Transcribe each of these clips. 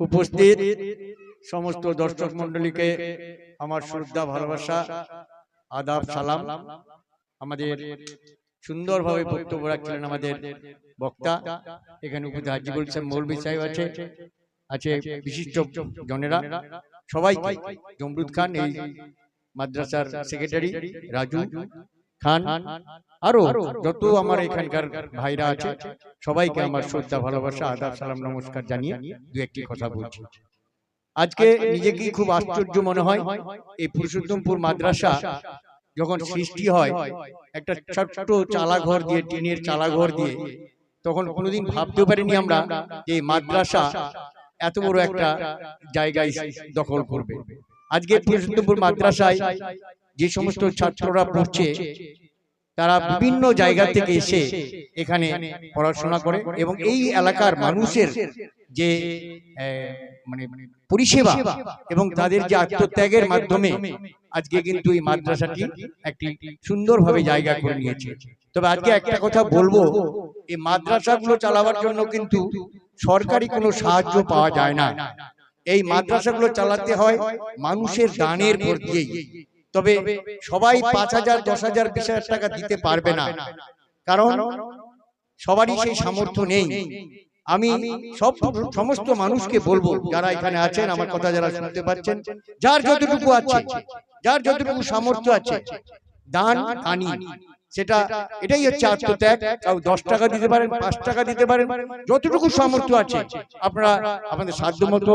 উপস্থিত সমস্ত দর্শক মন্ডলীকে আমার শ্রদ্ধা, ভালোবাসা, আদাব, সালাম। আমাদের সুন্দরভাবে বক্তব্য রাখছিলেন আমাদের বক্তা। এখানে উপস্থিত হাজিবুল সাহেব মৌলবী সাহেব আছে আছে বিশিষ্ট জনেরা। সবাই জমরুদ খান, এই মাদ্রাসার সেক্রেটারি রাজু খান। আরও যত আমার এখানকার ভাইরা আছে সবাইকে আমার শ্রদ্ধা ভালোবাসা আদাব সালাম নমস্কার জানিয়ে দু একটি কথা বলছি। আজকে নিজেকে খুব আশ্চর্য মনে হয় এই পুরুষোত্তমপুর মাদ্রাসা যখন সৃষ্টি হয় একটা ছোট্ট চালাঘর দিয়ে টিনের চালাঘর দিয়ে তখন কোনোদিন ভাবতেও পারিনি আমরা যে মাদ্রাসা এত বড় একটা জায়গায় দখল করবে। আজকে পুরুষোত্তমপুর মাদ্রাসায় যে সমস্ত ছাত্ররা পড়ছে তারা বিভিন্ন জায়গা থেকে এসে এখানে পড়াশোনা করে এবং এই এলাকার মানুষের যে মানে পরিষেবা এবং তাদের যে আত্মত্যাগের মাধ্যমে আজকে কিন্তু এই মাদ্রাসাটি একটি সুন্দরভাবে জায়গা করে নিয়েছে। তবে আজকে একটা কথা বলব এই মাদ্রাসাগুলো চালাবার জন্য কিন্তু সরকারি কোনো সাহায্য পাওয়া যায় না। এই মাদ্রাসাগুলো চালাতে হয় মানুষের দানের ভর দিয়েই। তবে সবাই পাঁচ হাজার দশ হাজার বিশ হাজার টাকা দিতে পারবে না। কারণ সবারই সেই সামর্থ্য নেই। আমি সব সমস্ত মানুষকে বলব যারা এখানে আছেন আমার কথা যারা শুনতে পাচ্ছেন যার যতটুকু আছে যার যতটুকু সামর্থ্য আছে দান আনি। সেটা এটাই হচ্ছে আত্মত্যাগ কাউ দশ টাকা দিতে পারেন পাঁচ টাকা দিতে পারেন যতটুকু সামর্থ্য আছে আপনারা আপনাদের সাধ্য মতো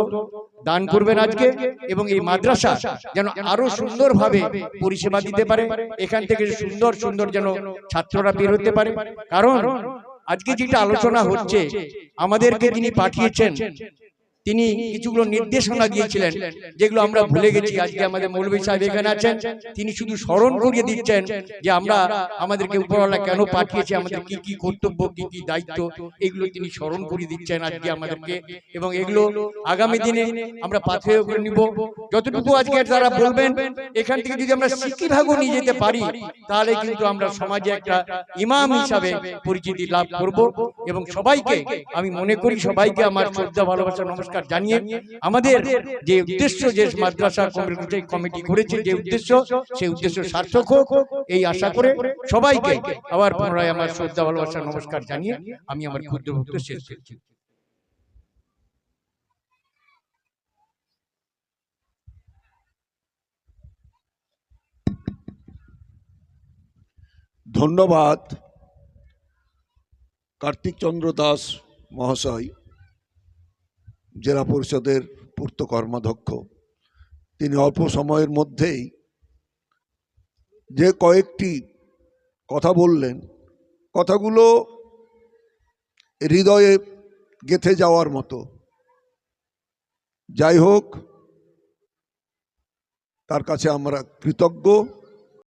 দান করবেন আজকে এবং এই মাদ্রাসা যেন আরও সুন্দরভাবে পরিষেবা দিতে পারে এখান থেকে সুন্দর সুন্দর যেন ছাত্ররা বের হতে পারে। কারণ আজকে যেটা আলোচনা হচ্ছে আমাদেরকে তিনি পাঠিয়েছেন তিনি কিছুগুলো নির্দেশনা দিয়েছিলেন যেগুলো আমরা ভুলে গেছি আজকে আমাদের মৌলভী সাহেব এখানে আছেন তিনি শুধু স্মরণ করিয়ে দিচ্ছেন যে আমরা আমাদেরকে উপরওয়ালা কেন পাঠিয়েছে আমাদের কি কি কর্তব্য কি কি দায়িত্ব এগুলো তিনি স্মরণ করিয়ে দিচ্ছেন আজকে আমাদেরকে এবং এগুলো আগামী দিনে আমরা পাথেয় করে নিব। যতটুকু আজকে তারা বলবেন এখান থেকে যদি আমরা শিক্ষিভাগও নিয়ে যেতে পারি তাহলে কিন্তু আমরা সমাজে একটা ইমাম হিসাবে পরিচিতি লাভ করব এবং সবাইকে আমি মনে করি সবাইকে আমার শ্রদ্ধা ভালোবাসা নমস্কার জানিয়ে আমাদের যে উদ্দেশ্য যে মাদ্রাসা কমিটি কমিটি করেছে যে উদ্দেশ্য সেই উদ্দেশ্য সার্থক হোক এই আশা করে সবাইকে আবার পুনরায় আমার শ্রদ্ধা ভালোবাসা নমস্কার জানিয়ে আমি আমার ক্ষুদ্র ভক্ত শেষ করছি ধন্যবাদ কার্তিক চন্দ্র দাস মহাশয়। জেলা পরিষদের পূর্ত কর্মাধ্যক্ষ। তিনি অল্প সময়ের মধ্যেই যে কয়েকটি কথা বললেন, কথাগুলো হৃদয়ে গেথে যাওয়ার মতো। যাই হোক, তার কাছে আমরা কৃতজ্ঞ।